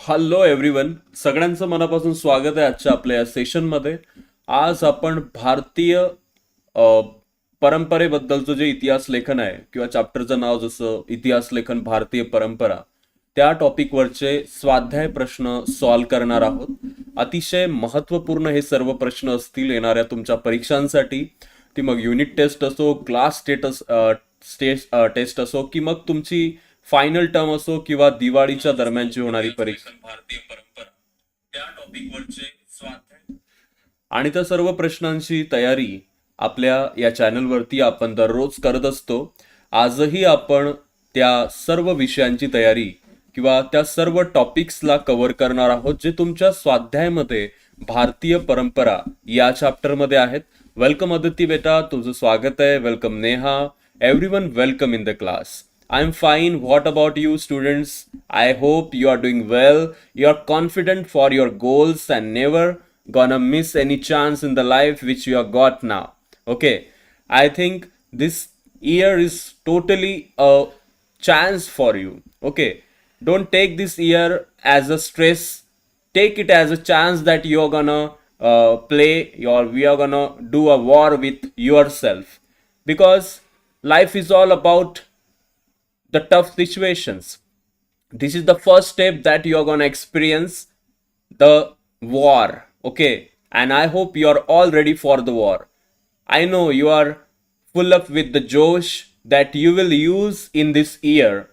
Hello everyone सगळ्यांचं मनापासून स्वागत आहे आजच्या आपल्या या सेशनमध्ये आज आपण भारतीय परंपरेबद्दलचं जे इतिहास लेखन आहे किंवा चॅप्टरचं नाव जसं इतिहास लेखन भारतीय परंपरा त्या टॉपिकवरचे स्वाध्याय प्रश्न सॉल्व करणार आहोत. अतिशय महत्त्वपूर्ण हे सर्व प्रश्न असतील येणाऱ्या तुमच्या परीक्षांसाठी. ती मग युनिट टेस्ट असो क्लास स्टेटस स्टेट टेस्ट असो की मग तुमची फायनल टर्म असो किंवा दिवाळीच्या दरम्यानची होणारी परीक्षा. भारतीय परंपरा. त्या टॉपिकवरचे स्वाध्याय. आणि त्या सर्व प्रश्नांची तयारी आपल्या या चॅनलवरती आपण दररोज करत असतो. आजही आपण त्या सर्व विषयांची तयारी किंवा त्या सर्व टॉपिक्सला कव्हर करणार आहोत जे तुमच्या स्वाध्यायामध्ये भारतीय परंपरा या चॅप्टरमध्ये आहेत. वेलकम अदिती बेटा तुझं स्वागत आहे. Welcome Neha. Everyone welcome in the class I'm fine. What about you, students? I hope you are doing well. You're confident for your goals and never gonna miss any chance in the life which you have got now. Okay, I think this year is totally a chance for you. Okay, don't take this year as a stress, take it as a chance that you're gonna uh, play or we are gonna do a war with yourself because life is all about the tough situations. This is the first step that you're gonna experience the war okay? And i hope you are all ready for the war. I know you are full up with the josh that you will use in this year.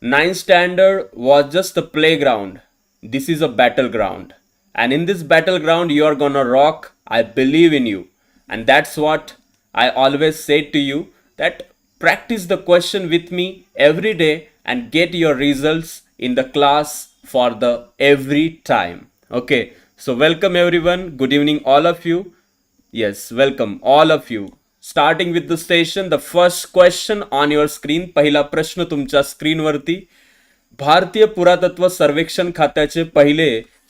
Ninth standard was just a playground. This is a battleground. And in this battleground you are gonna rock i believe in you. And that's what i always say to you that practice the question with me every day and get your results in the class for the every time okay so welcome everyone good evening all of you yes welcome all of you starting with the station the first question on your screen पहिला प्रश्न तुमच्या स्क्रीनवरती भारतीय पुरातत्व सर्वेक्षण खात्याचे पहिले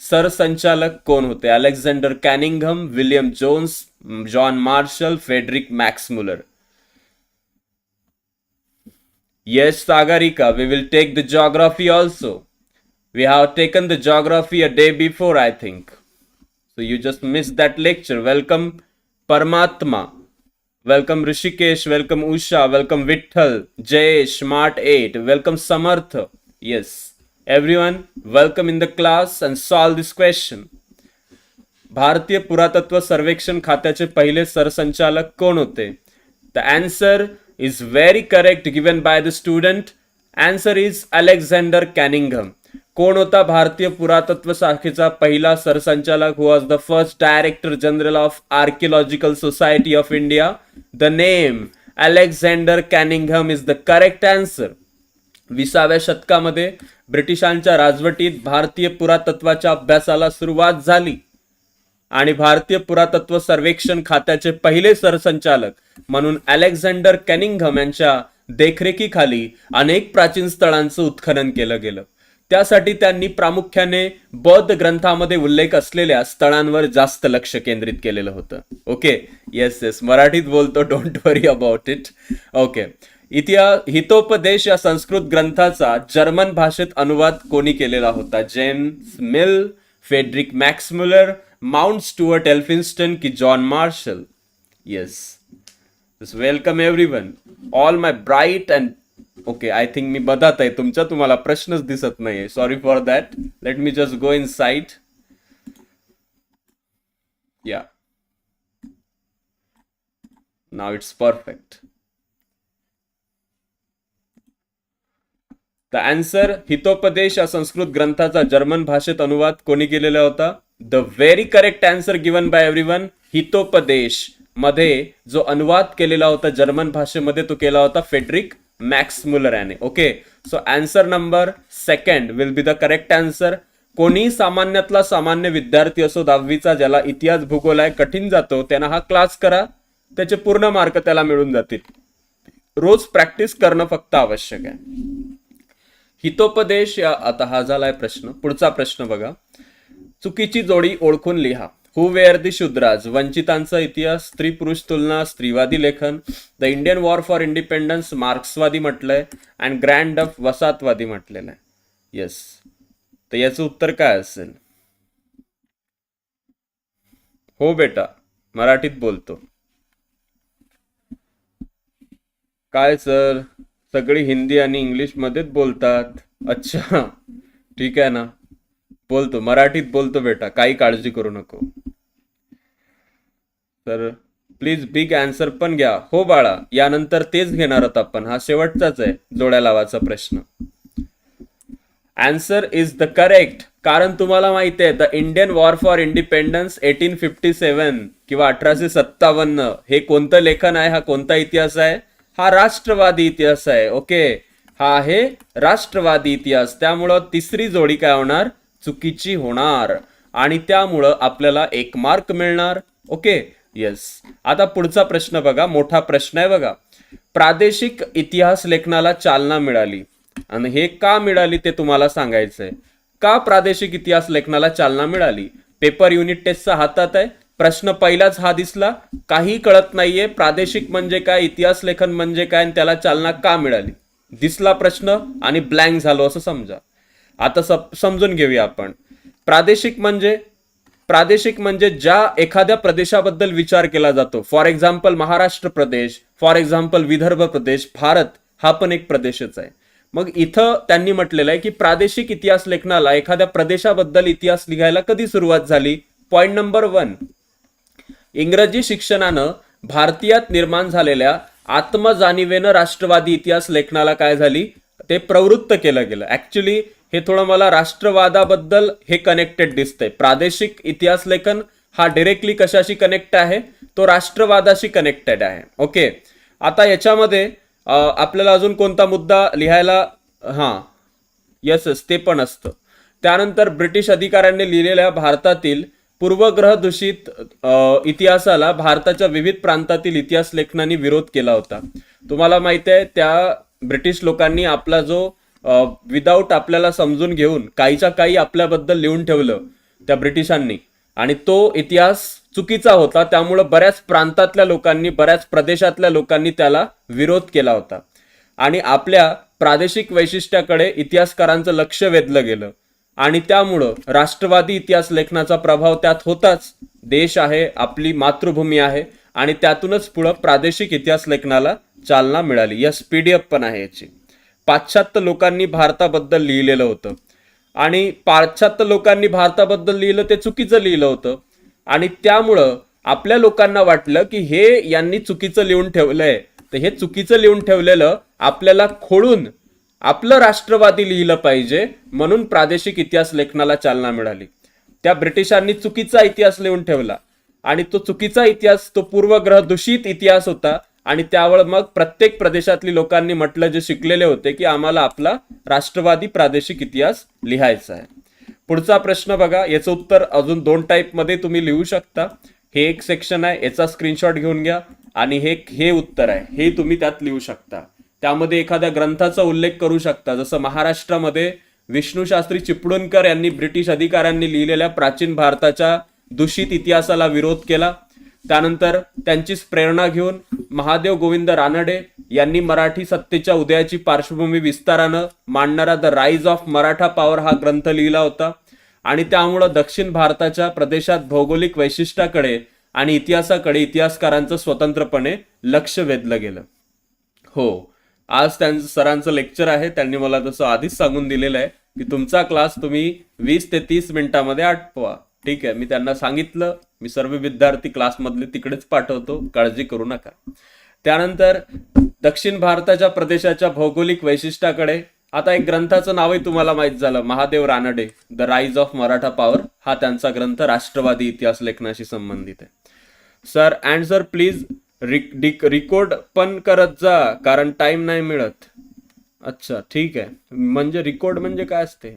सरसंचालक कोण होते Alexander Cunningham William Jones John Marshall Frederick Max Muller Yes, Sagarika, we will take the geography also. We have taken the geography a day before, I think. So you just missed that lecture. Welcome, Paramatma. Welcome, Rishikesh. Welcome, Usha. Welcome, Vithal. Jay, Smart 8. Welcome, Samarth. Yes. Everyone, welcome in the class and solve this question. भारतीय पुरातत्व सर्वेक्षण खात्याचे पहिले सरसंचालक कोण होते the answer is very correct given by the student Answer is Alexander कॅनिंगहम कोण होता भारतीय पुरातत्व शाखेचा पहिला सरसंचालक? Who was the first director general of archaeological society of India the name Alexander कॅनिंगहम is the correct answer विसाव्या शतकामध्ये ब्रिटिशांच्या राजवटीत भारतीय पुरातत्वाच्या अभ्यासाला सुरुवात झाली. आणि भारतीय पुरातत्व सर्वेक्षण खात्याचे पहिले सरसंचालक म्हणून अलेक्झांडर कॅनिंगहम यांच्या देखरेखीखाली अनेक प्राचीन स्थळांचं उत्खनन केलं गेलं. त्यासाठी त्यांनी प्रामुख्याने बौद्ध ग्रंथामध्ये उल्लेख असलेल्या स्थळांवर जास्त लक्ष केंद्रित केलेलं होतं. ओके? येस येस मराठीत बोलतो don't worry about it okay. इतिहास हितोपदेश या संस्कृत ग्रंथाचा जर्मन भाषेत अनुवाद कोणी केलेला होता? James Mill Frederick Max Muller Mount Stuart Elphinstone की John Marshall yes welcome everyone all my bright and okay I think मी बदात आहे. तुमचा तुम्हाला प्रश्नच दिसत नाहीये. Sorry for that let me just go in site या नाव it's perfect the answer Hitopadesha या संस्कृत ग्रंथाचा जर्मन भाषेत अनुवाद कोणी केलेला होता? The very correct answer given by everyone हितोपदेशमध्ये जो अनुवाद केलेला होता जर्मन भाषेमध्ये तो केला होता फेडरिक मॅक्स मुलर याने okay so answer number second will be the correct answer कोणी सामान्यातला सामान्य विद्यार्थी असो दहावीचा ज्याला इतिहास भूगोल आहे कठीण जातो त्यांना हा क्लास करा. त्याचे पूर्ण मार्क त्याला मिळून जातील. रोज प्रॅक्टिस करणं फक्त आवश्यक आहे. हितोपदेश या आता हा झालाय प्रश्न. पुढचा प्रश्न बघा. चुकीची जोडी ओळखून लिहा. हु वेअर दी शुद्राज वंचितांचा इतिहास स्त्री पुरुष तुलना स्त्रीवादी लेखन the Indian war for independence मार्क्सवादी म्हटलंय अँड ग्रँड ऑफ वसाहतवादी म्हटलेलं आहे. येस तर याचं उत्तर काय असेल? हो बेटा मराठीत बोलतो. काय सर? सगळी हिंदी आणि इंग्लिश मध्येच बोलतात. अच्छा ठीक आहे ना. बोलतो मराठीत बोलतो बेटा काही काळजी करू नको. तर प्लीज बिग आन्सर पण घ्या. हो बाळा यानंतर तेच घेणार आहोत आपण. हा शेवटचाच आहे जोड्या लावाचा प्रश्न. आन्सर इज द करेक्ट कारण तुम्हाला माहिती आहे the Indian war for independence eighteen fifty seven किंवा अठराशे सत्तावन्न हे कोणतं लेखन आहे हा कोणता इतिहास आहे? हा राष्ट्रवादी इतिहास आहे ओके हा आहे राष्ट्रवादी इतिहास. त्यामुळं तिसरी जोडी काय होणार? चुकीची होणार आणि त्यामुळं आपल्याला एक मार्क मिळणार. ओके? येस आता पुढचा प्रश्न बघा. मोठा प्रश्न आहे बघा. प्रादेशिक इतिहास लेखनाला चालना मिळाली. आणि हे का मिळाली ते तुम्हाला सांगायचंय. का प्रादेशिक इतिहास लेखनाला चालना मिळाली? पेपर युनिट टेस्टचा हातात आहे. प्रश्न पहिलाच हा दिसला. काही कळत नाहीये. प्रादेशिक म्हणजे काय? इतिहास लेखन म्हणजे काय? आणि त्याला चालना का मिळाली? दिसला प्रश्न आणि ब्लँक झालो असं समजा. आता सप- समजून घेऊया आपण. प्रादेशिक म्हणजे प्रादेशिक म्हणजे ज्या एखाद्या प्रदेशाबद्दल विचार केला जातो. फॉर एक्झाम्पल महाराष्ट्र प्रदेश फॉर एक्झाम्पल विदर्भ प्रदेश भारत हा पण एक प्रदेशच आहे. मग इथं त्यांनी म्हटलेलं आहे की प्रादेशिक इतिहास लेखनाला एखाद्या प्रदेशाबद्दल इतिहास लिहायला कधी सुरुवात झाली? पॉईंट नंबर वन इंग्रजी शिक्षणानं भारतीयात निर्माण झालेल्या आत्मजाणीवेनं राष्ट्रवादी इतिहास लेखनाला काय झाली? ते प्रवृत्त केलं गेलं. ऍक्च्युली हे थोडं मला राष्ट्रवादाबद्दल हे कनेक्टेड दिसतंय. प्रादेशिक इतिहास लेखन हा डिरेक्टली कशाशी कनेक्ट आहे? तो राष्ट्रवादाशी कनेक्टेड आहे. ओके आता याच्यामध्ये आपल्याला अजून कोणता मुद्दा लिहायला हां येस येस ते पण असतं. त्यानंतर ब्रिटिश अधिकाऱ्यांनी लिहिलेल्या भारतातील पूर्वग्रह दूषित इतिहासाला भारताच्या विविध प्रांतातील इतिहास लेखनाने विरोध केला होता. तुम्हाला माहिती आहे त्या ब्रिटिश लोकांनी आपला जो विदाऊट आपल्याला समजून घेऊन काहीच्या काही आपल्याबद्दल लिहून ठेवलं त्या ब्रिटिशांनी. आणि तो इतिहास चुकीचा होता त्यामुळं बऱ्याच प्रांतातल्या लोकांनी बऱ्याच प्रदेशातल्या लोकांनी त्याला विरोध केला होता. आणि आपल्या प्रादेशिक वैशिष्ट्याकडे इतिहासकारांचं लक्ष वेधलं गेलं. आणि त्यामुळं राष्ट्रवादी इतिहास लेखनाचा प्रभाव त्यात होताच. देश आहे आपली मातृभूमी आहे आणि त्यातूनच पुढं प्रादेशिक इतिहास लेखनाला चालना मिळाली. यस पीडीएफ पण आहे याची. पाश्चात्य लोकांनी भारताबद्दल लिहिलेलं होतं. आणि पाश्चात्य लोकांनी भारताबद्दल लिहिलं ते चुकीचं लिहिलं होतं. आणि त्यामुळं आपल्या लोकांना वाटलं की हे यांनी चुकीचं लिहून ठेवलंय. तर हे चुकीचं लिहून ठेवलेलं आपल्याला खोडून आपलं राष्ट्रवादी लिहिलं पाहिजे म्हणून प्रादेशिक इतिहास लेखनाला चालना मिळाली. त्या ब्रिटिशांनी चुकीचा इतिहास लिहून ठेवला. आणि तो चुकीचा इतिहास तो पूर्वग्रह दूषित इतिहास होता. आणि त्यावर मग प्रत्येक प्रदेशातली लोकांनी म्हटलं जे शिकलेले होते की आम्हाला आपला राष्ट्रवादी प्रादेशिक इतिहास लिहायचा आहे. पुढचा प्रश्न बघा याचं उत्तर अजून दोन टाईपमध्ये तुम्ही लिहू शकता. हे एक सेक्शन आहे याचा स्क्रीनशॉट घेऊन घ्या. आणि हे हे उत्तर आहे हे तुम्ही त्यात लिहू शकता. त्यामध्ये एखाद्या ग्रंथाचा उल्लेख करू शकता. जसं महाराष्ट्रामध्ये विष्णूशास्त्री चिपळूणकर यांनी ब्रिटिश अधिकाऱ्यांनी लिहिलेल्या प्राचीन भारताच्या दूषित इतिहासाला विरोध केला. त्यानंतर त्यांचीच प्रेरणा घेऊन महादेव गोविंद रानडे यांनी मराठी सत्तेच्या उदयाची पार्श्वभूमी विस्तारानं मांडणारा the rise of Maratha power हा ग्रंथ लिहिला होता. आणि त्यामुळं दक्षिण भारताच्या प्रदेशात भौगोलिक वैशिष्ट्याकडे आणि इतिहासाकडे इतिहासकारांचं स्वतंत्रपणे लक्ष वेधलं गेलं. हो आज त्यांचं सरांचं लेक्चर आहे. त्यांनी मला तसं आधीच सांगून दिलेलं आहे की तुमचा क्लास तुम्ही वीस ते तीस मिनिटामध्ये आटपवा. ठीक आहे मी त्यांना सांगितलं मी सर्व विद्यार्थी क्लासमधले तिकडेच पाठवतो काळजी करू नका. त्यानंतर दक्षिण भारताच्या प्रदेशाच्या भौगोलिक वैशिष्ट्याकडे आता एक ग्रंथाचं नावही तुम्हाला माहीत झालं Mahadev Ranade the rise of Maratha power हा त्यांचा ग्रंथ राष्ट्रवादी इतिहास लेखनाशी संबंधित आहे. Sir and sir please record पण करत जा कारण टाइम नाही मिळत. अच्छा ठीक आहे. म्हणजे रिकॉर्ड म्हणजे काय असते?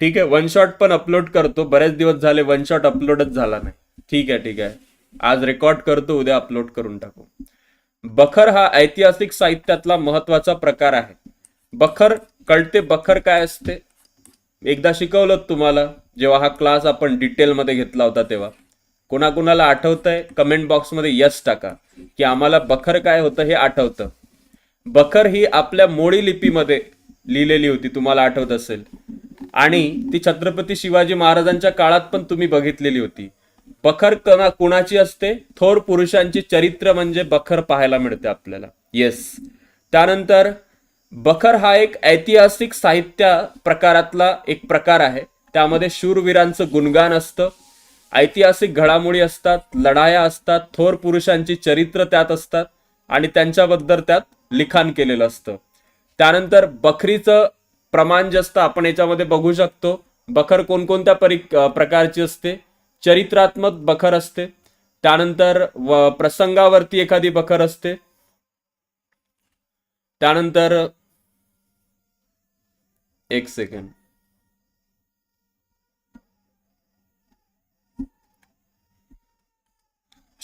ठीक आहे वन शॉट पण अपलोड करतो. बरेच दिवस झाले वन शॉट अपलोडच झाला नाही. ठीक आहे ठीक आहे. आज रेकॉर्ड करतो उद्या अपलोड करून टाकू. बखर हा ऐतिहासिक साहित्यातला महत्त्वाचा प्रकार आहे. बखर कळते बखर काय असते? एकदा शिकवलं तुम्हाला जेव्हा हा क्लास आपण डिटेलमध्ये घेतला होता तेव्हा. कोणाकोणाला आठवतंय? कमेंट बॉक्समध्ये यस टाका. की आम्हाला बखर काय होतं हे आठवतं. बखर ही आपल्या मोडी लिपीमध्ये लिहिलेली होती तुम्हाला आठवत असेल. आणि ती छत्रपती शिवाजी महाराजांच्या काळात पण तुम्ही बघितलेली होती. बखर कना कुणाची असते? थोर पुरुषांची चरित्र म्हणजे बखर पाहायला मिळते आपल्याला. येस त्यानंतर बखर हा एक ऐतिहासिक साहित्य प्रकारातला एक प्रकार आहे. त्यामध्ये शूरवीरांचं गुणगान असतं. ऐतिहासिक घडामोडी असतात लढाया असतात थोर पुरुषांची चरित्र त्यात असतात आणि त्यांच्याबद्दल त्यात लिखाण केलेलं असतं. त्यानंतर बखरीचं प्रमाण जास्त आपण याच्यामध्ये बघू शकतो. बखर कोणकोणत्या परी प्रकारची असते? चरित्रात्मक बखर असते. त्यानंतर व प्रसंगावरती एखादी बखर असते. त्यानंतर एक सेकंड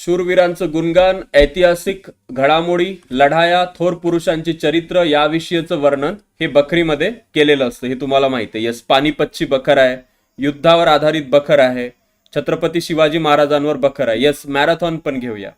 शूरवीरांचं गुणगान ऐतिहासिक घडामोडी लढाया थोर पुरुषांची चरित्र याविषयीचं वर्णन हे बखरीमध्ये केलेलं असतं. हे तुम्हाला माहिती आहे. यस पानिपतची बखर आहे. युद्धावर आधारित बखर आहे. छत्रपती शिवाजी महाराजांवर बखर आहे. यस मॅरेथॉन पण घेऊया.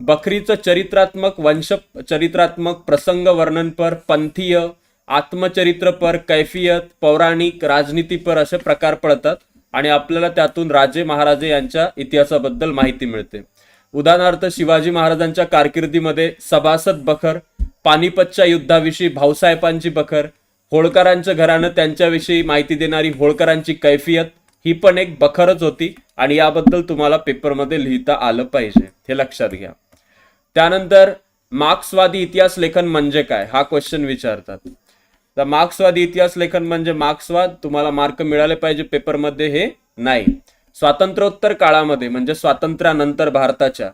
बखरीचं चरित्रात्मक वंश चरित्रात्मक प्रसंग वर्णनपर पंथीय आत्मचरित्रपर कैफियत पौराणिक राजनीतीपर असे प्रकार पडतात आणि आपल्याला त्यातून राजे महाराजे यांच्या इतिहासाबद्दल माहिती मिळते. उदाहरणार्थ शिवाजी महाराजांच्या कारकिर्दीमध्ये सभासद बखर पानिपतच्या युद्धाविषयी भाऊसाहेबांची बखर होळकरांच्या घरानं त्यांच्याविषयी माहिती देणारी होळकरांची कैफियत ही पण एक बखरच होती आणि याबद्दल तुम्हाला पेपरमध्ये लिहिता आलं पाहिजे हे लक्षात घ्या. त्यानंतर मार्क्सवादी इतिहास लेखन म्हणजे काय हा क्वेश्चन विचारतात. तर मार्क्सवादी इतिहास लेखन म्हणजे मार्क्सवाद तुम्हाला मार्क मिळाले पाहिजे पेपरमध्ये हे नाही. स्वातंत्र्योत्तर काळामध्ये म्हणजे स्वातंत्र्यानंतर भारताच्या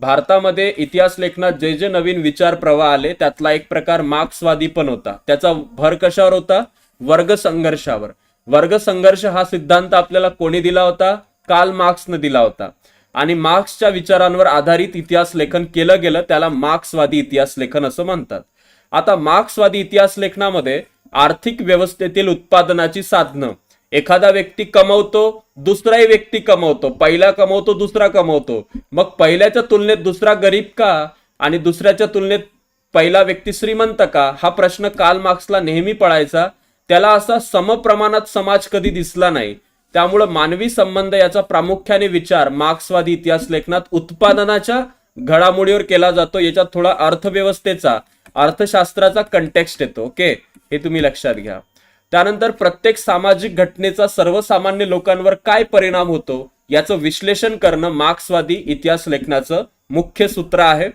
भारतामध्ये इतिहास लेखनात जे जे नवीन विचार प्रवाह आले त्यातला एक प्रकार मार्क्सवादी पण होता. त्याचा भर कशावर होता? वर्ग संघर्षावर. वर्ग संघर्ष हा सिद्धांत आपल्याला कोणी दिला होता? काल मार्क्सनं दिला होता. आणि मार्क्सच्या विचारांवर आधारित इतिहास लेखन केलं गेलं त्याला मार्क्सवादी इतिहास लेखन असं म्हणतात. आता मार्क्सवादी इतिहास लेखनामध्ये आर्थिक व्यवस्थेतील उत्पादनाची साधनं एखादा व्यक्ती कमवतो दुसराही व्यक्ती कमवतो. पहिला कमवतो दुसरा कमवतो. मग पहिल्याच्या तुलनेत दुसरा गरीब का? आणि दुसऱ्याच्या तुलनेत पहिला व्यक्ती श्रीमंत का? हा प्रश्न काल मार्क्सला नेहमी पडायचा त्याला असा समप्रमाणात समाज कधी दिसला नाही. त्यामुळं मानवी संबंध याचा प्रामुख्याने विचार मार्क्सवादी इतिहास लेखनात उत्पादनाच्या घडामोडीवर केला जातो. याच्यात थोडा अर्थव्यवस्थेचा अर्थशास्त्राचा कंटेक्स्ट येतो. ओके हे तुम्ही लक्षात घ्या. त्यानंतर प्रत्येक सामाजिक घटनेचा सर्वसामान्य लोकांवर काय परिणाम होतो याचं विश्लेषण करणं मार्क्सवादी इतिहास लेखनाचं मुख्य सूत्र आहे.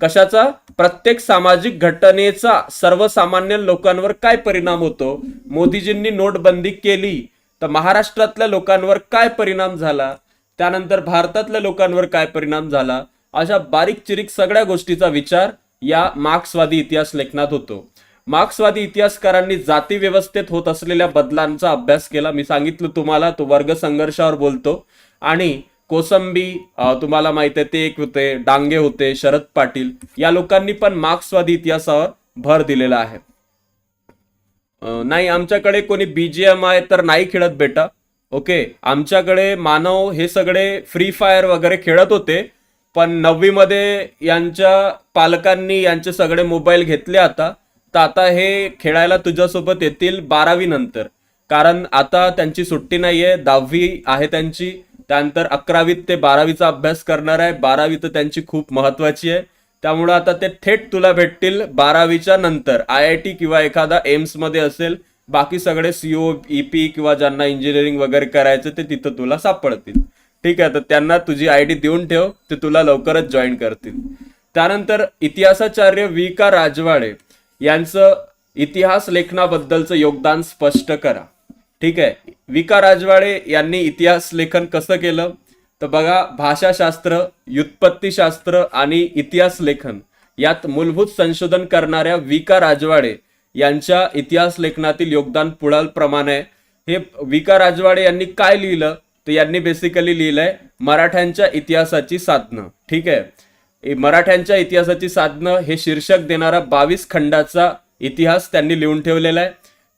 कशाचा? प्रत्येक सामाजिक घटनेचा सर्वसामान्य लोकांवर काय परिणाम होतो? मोदीजींनी नोटबंदी केली तर महाराष्ट्रातल्या लोकांवर काय परिणाम झाला? त्यानंतर भारतातल्या लोकांवर काय परिणाम झाला? अशा बारीक चिरीक सगळ्या गोष्टीचा विचार या मार्क्सवादी इतिहास लेखनात होतो. मार्क्सवादी इतिहासकारांनी जाती व्यवस्थेत होत असलेल्या बदलांचा अभ्यास केला. मी सांगितलं तुम्हाला तो वर्ग संघर्षावर बोलतो. आणि कोसंबी तुम्हाला माहीत आहे ते एक होते डांगे होते शरद पाटील या लोकांनी पण मार्क्सवादी इतिहासावर भर दिलेला आहे. नाही आमच्याकडे कोणी बीजीएम आहे तर नाही खेळत बेटा. ओके आमच्याकडे मानव हे सगळे फ्री फायर वगैरे खेळत होते पण नववी मध्ये यांच्या पालकांनी यांचे सगळे मोबाईल घेतले आता. तर आता हे खेळायला तुझ्यासोबत येतील बारावी नंतर. कारण आता त्यांची सुट्टी नाहीये दहावी आहे त्यांची. त्यानंतर अकरावीत ते बारावीचा अभ्यास करणार आहे. बारावी तर त्यांची खूप महत्वाची आहे. त्यामुळे आता ते थेट तुला भेटतील बारावीच्या नंतर. आय आय टी किंवा एखादा एम्समध्ये असेल. बाकी सगळे सीओ ईपी किंवा ज्यांना इंजिनिअरिंग वगैरे करायचं ते तिथं तुला सापडतील. ठीक आहे तर त्यांना तुझी आय डी देऊन ठेव. ते तुला लवकरच जॉईन करतील. त्यानंतर इतिहासाचार्य वी का राजवाडे यांचं इतिहास लेखनाबद्दलचं योगदान स्पष्ट करा. ठीक आहे? विका राजवाडे यांनी इतिहास लेखन कसं केलं? तर बघा भाषाशास्त्र व्युत्पत्तीशास्त्र आणि इतिहास लेखन यात मूलभूत संशोधन करणाऱ्या विका राजवाडे यांच्या इतिहास लेखनातील योगदान पुढालप्रमाणे हे विका राजवाडे यांनी काय लिहिलं? तर यांनी बेसिकली लिहिलंय मराठ्यांच्या इतिहासाची साधनं. ठीक आहे? मराठ्यांच्या इतिहासाची साधनं हे शीर्षक देणारा बावीस खंडाचा इतिहास त्यांनी लिहून ठेवलेला आहे.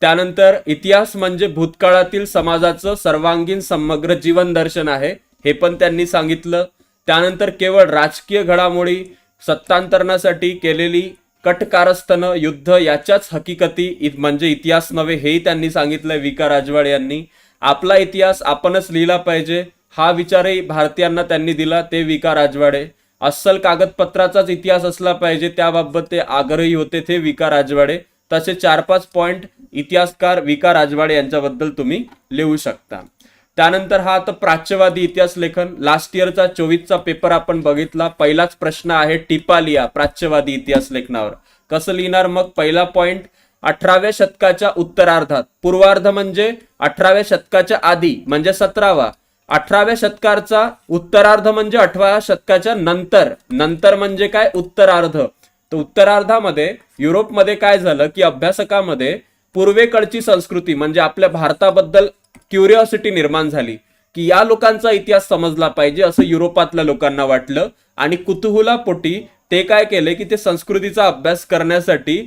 त्यानंतर इतिहास म्हणजे भूतकाळातील समाजाचं सर्वांगीण समग्र जीवन दर्शन आहे हे पण त्यांनी सांगितलं. त्यानंतर केवळ राजकीय घडामोडी सत्तांतरणासाठी केलेली कटकारस्थनं युद्ध याच्याच हकीकती म्हणजे इतिहास नव्हे हेही त्यांनी सांगितलंय विका राजवाडे यांनी. आपला इतिहास आपणच लिहिला पाहिजे हा विचारही भारतीयांना त्यांनी दिला ते विका राजवाडे. अस्सल कागदपत्राचाच इतिहास असला पाहिजे त्याबाबत ते आग्रही होते ते विका राजवाडे. तसे चार पाच पॉईंट इतिहासकार विका राजवाडे यांच्याबद्दल तुम्ही लिहू शकता. त्यानंतर हा आता प्राच्यवादी इतिहास लेखन. लास्ट इयरचा चोवीसचा पेपर आपण बघितला. पहिलाच प्रश्न आहे टिपालिया प्राच्यवादी इतिहास लेखनावर. कसं लिहिणार? मग पहिला पॉइंट अठराव्या शतकाच्या उत्तरार्धात. पूर्वार्ध म्हणजे अठराव्या शतकाच्या आधी म्हणजे सतरावा. अठराव्या शतकाचा उत्तरार्ध म्हणजे अठराव्या शतकाच्या नंतर. नंतर म्हणजे काय? उत्तरार्ध. तर उत्तरार्धामध्ये युरोपमध्ये काय झालं की अभ्यासकामध्ये पूर्वेकडची संस्कृती म्हणजे आपल्या भारताबद्दल क्युरिओसिटी निर्माण झाली की या लोकांचा इतिहास समजला पाहिजे असं युरोपातल्या लोकांना वाटलं. आणि कुतुहुलापोटी ते काय केले की ते संस्कृतीचा अभ्यास करण्यासाठी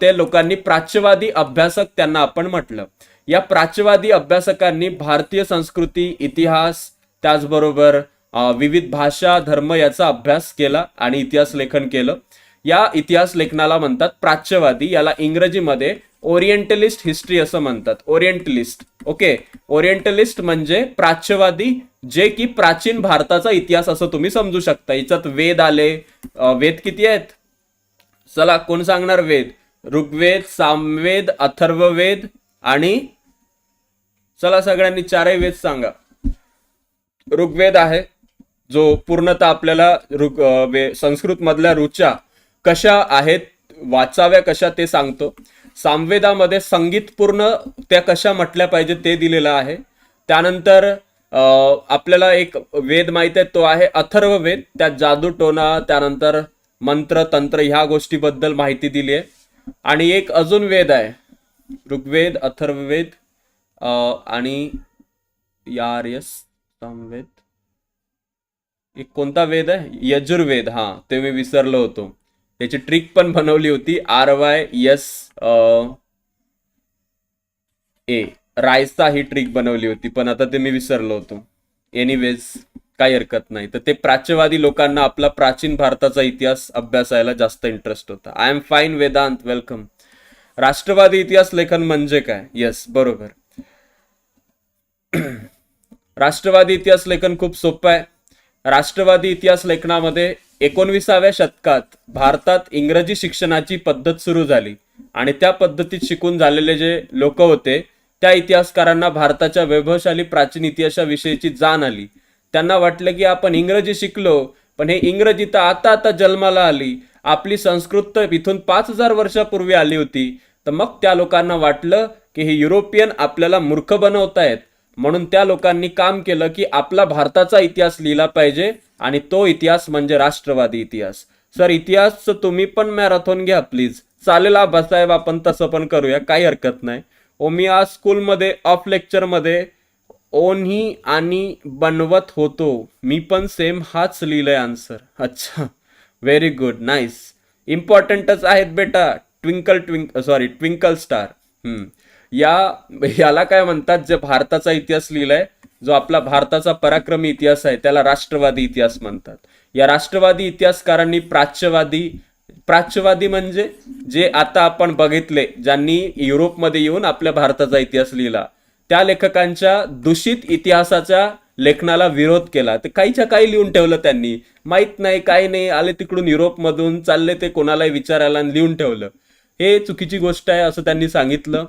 ते लोकांनी प्राच्यवादी अभ्यासक त्यांना आपण म्हटलं. या प्राच्यवादी अभ्यासकांनी भारतीय संस्कृती इतिहास त्याचबरोबर विविध भाषा धर्म याचा अभ्यास केला आणि इतिहास लेखन केलं. या इतिहास लेखनाला म्हणतात प्राच्यवादी याला इंग्रजीमध्ये ओरिएंटलिस्ट हिस्ट्री असं म्हणतात. Orientalist okay? ओरिएंटलिस्ट म्हणजे प्राच्यवादी जे की प्राचीन भारताचा इतिहास असं तुम्ही समजू शकता. याच्यात वेद आले. वेद किती आहेत? चला कोण सांगणार वेद? ऋग्वेद सामवेद अथर्ववेद आणि चला सगळ्यांनी चारही वेद सांगा. ऋग्वेद आहे जो पूर्णतः आपल्याला ऋग वे- संस्कृत मधल्या रुचा कशा आहेत वाचाव्या कशा ते सांगतो. सामवेदामध्ये संगीतपूर्ण त्या कशा म्हटल्या पाहिजे ते दिलेलं आहे. त्यानंतर आपल्याला एक वेद माहीत आहे तो आहे अथर्ववेद. त्यात जादू टोना त्यानंतर मंत्र तंत्र ह्या गोष्टीबद्दल माहिती दिली आहे. आणि एक अजून वेद आहे ऋग्वेद अथर्ववेद आणि यार यस सामवेद एक कोणता वेद आहे? यजुर्वेद हा ते मी विसरलो होतो. त्याची ट्रिक पण बनवली होती. R Y yes A Raisa ही ट्रिक बनवली होती पण आता ते मी विसरलो होतो. एनिवेज काही हरकत नाही. तर ते प्राच्यवादी लोकांना आपला प्राचीन भारताचा इतिहास अभ्यासायला जास्त इंटरेस्ट होता. I am fine Vedant welcome Rashtrawadi इतिहास लेखन म्हणजे काय? येस बरोबर. राष्ट्रवादी इतिहास लेखन खूप सोपं आहे. राष्ट्रवादी इतिहास लेखनामध्ये एकोणविसाव्या शतकात भारतात इंग्रजी शिक्षणाची पद्धत सुरू झाली आणि त्या पद्धतीत शिकून झालेले जे लोक होते त्या इतिहासकारांना भारताच्या वैभवशाली प्राचीन इतिहासाविषयीची जाण आली. त्यांना वाटलं की आपण इंग्रजी शिकलो पण हे इंग्रजी तर आता आता जन्माला आली. आपली संस्कृत तर इथून पाच हजार वर्षापूर्वी आली होती. तर मग त्या लोकांना वाटलं की हे युरोपियन आपल्याला मूर्ख बनवतायत. म्हणून त्या लोकांनी काम केलं की आपला भारताचा इतिहास लिहिला पाहिजे आणि तो इतिहास म्हणजे राष्ट्रवादी इतिहास. सर इतिहासचं तुम्ही पण मॅरेथॉन घ्या प्लीज. चालेल साहेब आपण तसं पण करूया काही हरकत नाही. ओ मी आज स्कूलमध्ये ऑफ लेक्चरमध्ये ओन्ही आणि बनवत होतो. मी पण सेम हाच लिहिलंय आन्सर अच्छा व्हेरी गुड नाईस इम्पॉर्टंटच आहेत बेटा. Twinkle twink sorry twinkle star hmm. या याला काय म्हणतात जे भारताचा इतिहास लिहिलाय जो आपला भारताचा पराक्रमी इतिहास आहे त्याला राष्ट्रवादी इतिहास म्हणतात. या राष्ट्रवादी इतिहासकारांनी प्राच्यवादी प्राच्यवादी म्हणजे जे आता आपण बघितले ज्यांनी युरोपमध्ये येऊन आपल्या भारताचा इतिहास लिहिला त्या लेखकांच्या दूषित इतिहासाच्या लेखनाला विरोध केला. तर काहीच्या काही लिहून ठेवलं त्यांनी. माहीत नाही काही नाही आले तिकडून युरोपमधून चालले ते कोणालाही विचारायला लिहून ठेवलं. हे चुकीची गोष्ट आहे असं त्यांनी सांगितलं.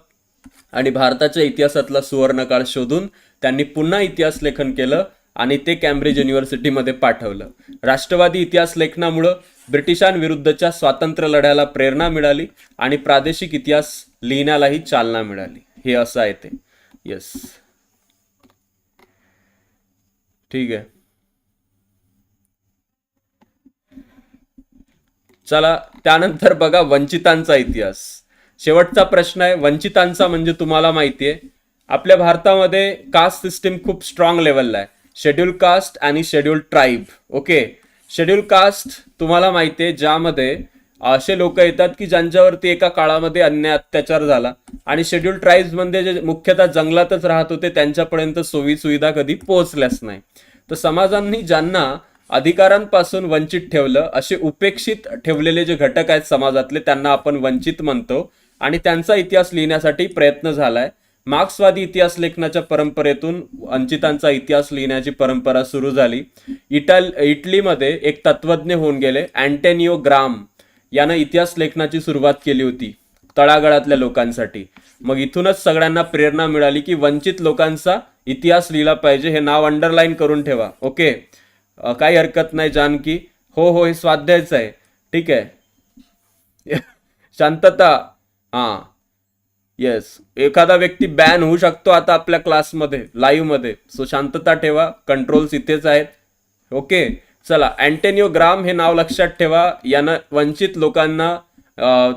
आणि भारताच्या इतिहासातला सुवर्णकाळ शोधून त्यांनी पुन्हा इतिहास लेखन केलं आणि ते कॅम्ब्रिज युनिव्हर्सिटीमध्ये पाठवलं. राष्ट्रवादी इतिहास लेखनामुळं ब्रिटिशांविरुद्धच्या स्वातंत्र्य लढ्याला प्रेरणा मिळाली आणि प्रादेशिक इतिहास लिहिण्यालाही चालना मिळाली. हे असं आहे ते. येस ठीक आहे. चला त्यानंतर बघा वंचितांचा इतिहास. शेवटचा प्रश्न आहे वंचितांचा म्हणजे तुम्हाला माहिती आहे आपल्या भारतामध्ये कास्ट सिस्टीम खूप स्ट्रॉंग लेवलला आहे. शेड्यूल कास्ट आणि schedule tribe okay schedule caste तुम्हाला माहिती आहे ज्यामध्ये असे लोक येतात की ज्यांच्यावरती एका काळामध्ये अन्याय अत्याचार झाला आणि शेड्यूल ट्राईब्समध्ये जे मुख्यतः जंगलातच राहत होते त्यांच्यापर्यंत सोयी सुविधा कधी पोहोचल्याच नाही. तर समाजांनी ज्यांना अधिकारांपासून वंचित ठेवलं असे उपेक्षित ठेवलेले जे घटक आहेत समाजातले त्यांना आपण वंचित म्हणतो. आणि त्यांचा इतिहास लिहिण्यासाठी प्रयत्न झालाय. मार्क्सवादी इतिहास लेखनाच्या परंपरेतून वंचितांचा इतिहास लिहिण्याची परंपरा सुरू झाली. इटल इटलीमध्ये एक तत्वज्ञ होऊन गेले अँटेनिओ ग्राम यानं इतिहास लेखनाची सुरुवात केली होती तळागाळातल्या लोकांसाठी. मग इथूनच सगळ्यांना प्रेरणा मिळाली की वंचित लोकांचा इतिहास लिहिला पाहिजे हे नाव अंडरलाईन करून ठेवा. ओके? काही हरकत नाही जानकी. हो हो हे स्वाध्यायचं आहे. ठीक आहे. शांतता. हां. येस एखादा व्यक्ती बॅन होऊ शकतो आता आपल्या क्लासमध्ये लाईव्हमध्ये सो शांतता ठेवा. कंट्रोल्स इथेच आहेत. ओके चला. अँटेनिओ ग्राम हे नाव लक्षात ठेवा. यानं वंचित लोकांना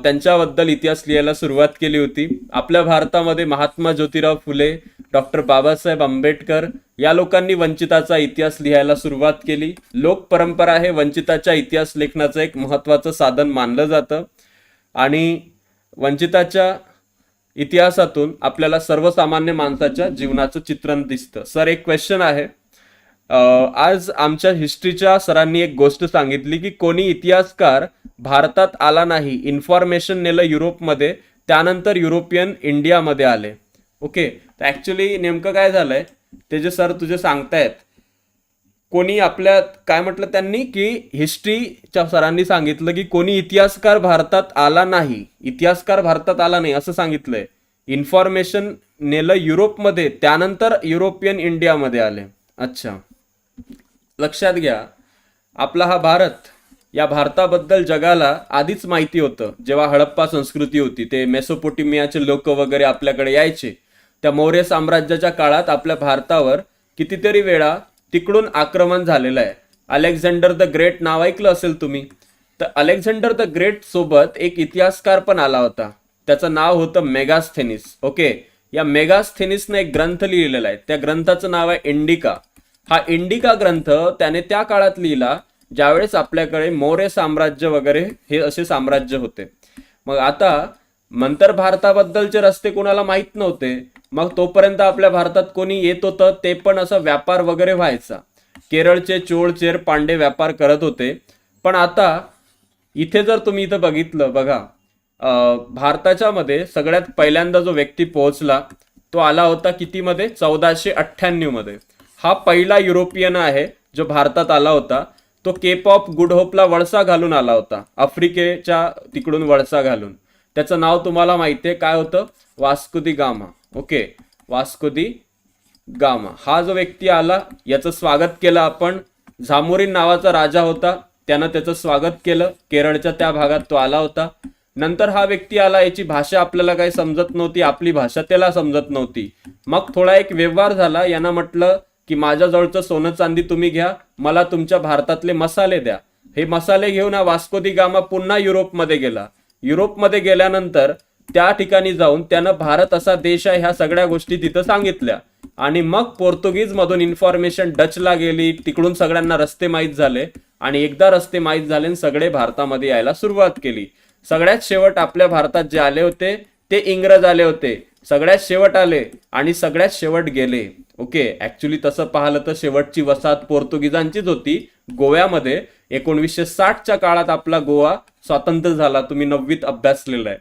त्यांच्याबद्दल इतिहास लिहायला सुरुवात केली होती. आपल्या भारतामध्ये महात्मा ज्योतिराव फुले डॉक्टर बाबासाहेब आंबेडकर या लोकांनी वंचिताचा इतिहास लिहायला सुरुवात केली. लोक परंपरा हे वंचिताच्या इतिहास लेखनाचं एक महत्त्वाचं साधन मानलं जातं. आणि वंचिताच्या इतिहासातून आपल्याला सर्वसामान्य माणसाच्या जीवनाचं चित्रण दिसतं. सर एक क्वेश्चन आहे. आज आमच्या हिस्ट्रीच्या सरांनी एक गोष्ट सांगितली की कोणी इतिहासकार भारतात आला नाही इन्फॉर्मेशन नेलं युरोपमध्ये त्यानंतर युरोपियन इंडियामध्ये आले. ओके? तर ॲक्च्युली नेमकं काय झालंय? ते जे सर तुझे सांगतायत कोणी आपल्या काय म्हटलं त्यांनी की हिस्ट्रीच्या सरांनी सांगितलं की कोणी इतिहासकार भारतात आला नाही. इतिहासकार भारतात आला नाही असं सांगितलंय. इन्फॉर्मेशन नेलं युरोपमध्ये त्यानंतर युरोपियन इंडियामध्ये आले. अच्छा. लक्षात घ्या आपला हा भारत या भारताबद्दल जगाला आधीच माहिती होतं. जेव्हा हडप्पा संस्कृती होती ते मेसोपोटेमियाचे लोक वगैरे आपल्याकडे यायचे. त्या मौर्य साम्राज्याच्या काळात आपल्या भारतावर कितीतरी वेळा तिकडून आक्रमण झालेलं आहे. अलेक्झांडर द ग्रेट नाव ऐकलं असेल तुम्ही? तर अलेक्झांडर द ग्रेट सोबत एक इतिहासकार पण आला होता. त्याचं नाव होतं मेगास्थेनिस. ओके? या मेगास्थेनिसनं एक ग्रंथ लिहिलेला आहे. त्या ग्रंथाचं नाव आहे इंडिका. हा इंडिका ग्रंथ त्याने त्या काळात लिहिला ज्यावेळेस आपल्याकडे मौर्य साम्राज्य वगैरे हे असे साम्राज्य होते. मग आता मंतर भारताबद्दलचे रस्ते कोणाला माहीत नव्हते? मग तोपर्यंत आपल्या भारतात कोणी येत होतं ते पण असं व्यापार वगैरे व्हायचा. केरळचे चोळ चेर पांडे व्यापार करत होते. पण आता इथे जर तुम्ही इथं बघितलं बघा भारताच्या मध्ये सगळ्यात पहिल्यांदा जो व्यक्ती पोहोचला तो आला होता कितीमध्ये? चौदाशे अठ्ठ्याण्णवमध्ये हा पहिला युरोपियन आहे जो भारतात आला होता. तो केप ऑफ गुड होपला वळसा घालून आला होता. आफ्रिकेच्या तिकडून वळसा घालून. त्याचं नाव तुम्हाला माहिती आहे काय होतं? Vasco da Gama. Okay Vasco da Gama. हा जो व्यक्ती आला याचं स्वागत केलं आपण. झामोरीन नावाचा राजा होता त्यानं त्याचं स्वागत केलं. केरळच्या त्या भागात तो आला होता. नंतर हा व्यक्ती आला याची भाषा आपल्याला काही समजत नव्हती आपली भाषा त्याला समजत नव्हती. मग थोडा एक व्यवहार झाला यानं म्हटलं की माझ्याजवळचं सोनं चांदी तुम्ही घ्या मला तुमच्या भारतातले मसाले द्या. हे मसाले घेऊन हा वास्कोदी गामा पुन्हा युरोपमध्ये गेला. युरोपमध्ये गेल्यानंतर त्या ठिकाणी जाऊन त्यानं भारत असा देश आहे ह्या सगळ्या गोष्टी तिथं सांगितल्या. आणि मग पोर्तुगीज मधून इन्फॉर्मेशन डचला गेली तिकडून सगळ्यांना रस्ते माहीत झाले आणि एकदा रस्ते माहीत झाले आणि सगळे भारतामध्ये यायला सुरुवात केली. सगळ्यात शेवट आपल्या भारतात जे आले होते ते इंग्रज आले होते. सगळ्यात शेवट आले आणि सगळ्यात शेवट गेले. ओके ऍक्च्युली तसं पाहिलं तर शेवटची वसाहत पोर्तुगीजांचीच होती. गोव्यामध्ये एकोणवीसशे साठच्या काळात आपला गोवा स्वातंत्र्य झाला. तुम्ही नववीत अभ्यासलेला आहे.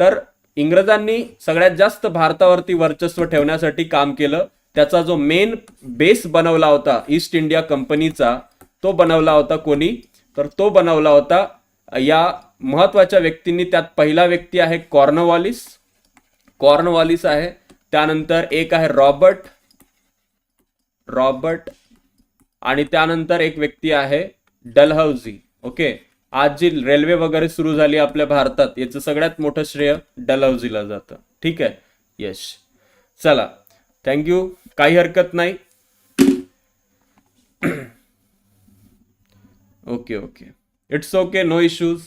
तर इंग्रजांनी सगळ्यात जास्त भारतावरती वर्चस्व ठेवण्यासाठी काम केलं. त्याचा जो मेन बेस बनवला होता ईस्ट इंडिया कंपनीचा तो बनवला होता कोणी? तर तो बनवला होता या महत्त्वाच्या व्यक्तींनी. त्यात पहिला व्यक्ती आहे कॉर्नवॉलिस कॉर्नवॉलिस आहे. त्यानंतर एक आहे रॉबर्ट रॉबर्ट आणि त्यानंतर एक व्यक्ती आहे डलहौजी ओके आज जी रेल्वे वगैरे सुरू झाली आपल्या भारतात याचं सगळ्यात मोठं श्रेय डलहौजीला जातं. ठीक आहे? यश चला. थँक्यू काही हरकत नाही. Okay okay it's okay no issues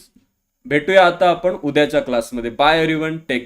भेटूया आता आपण उद्याच्या क्लासमध्ये बाय एव्हरीवन टेक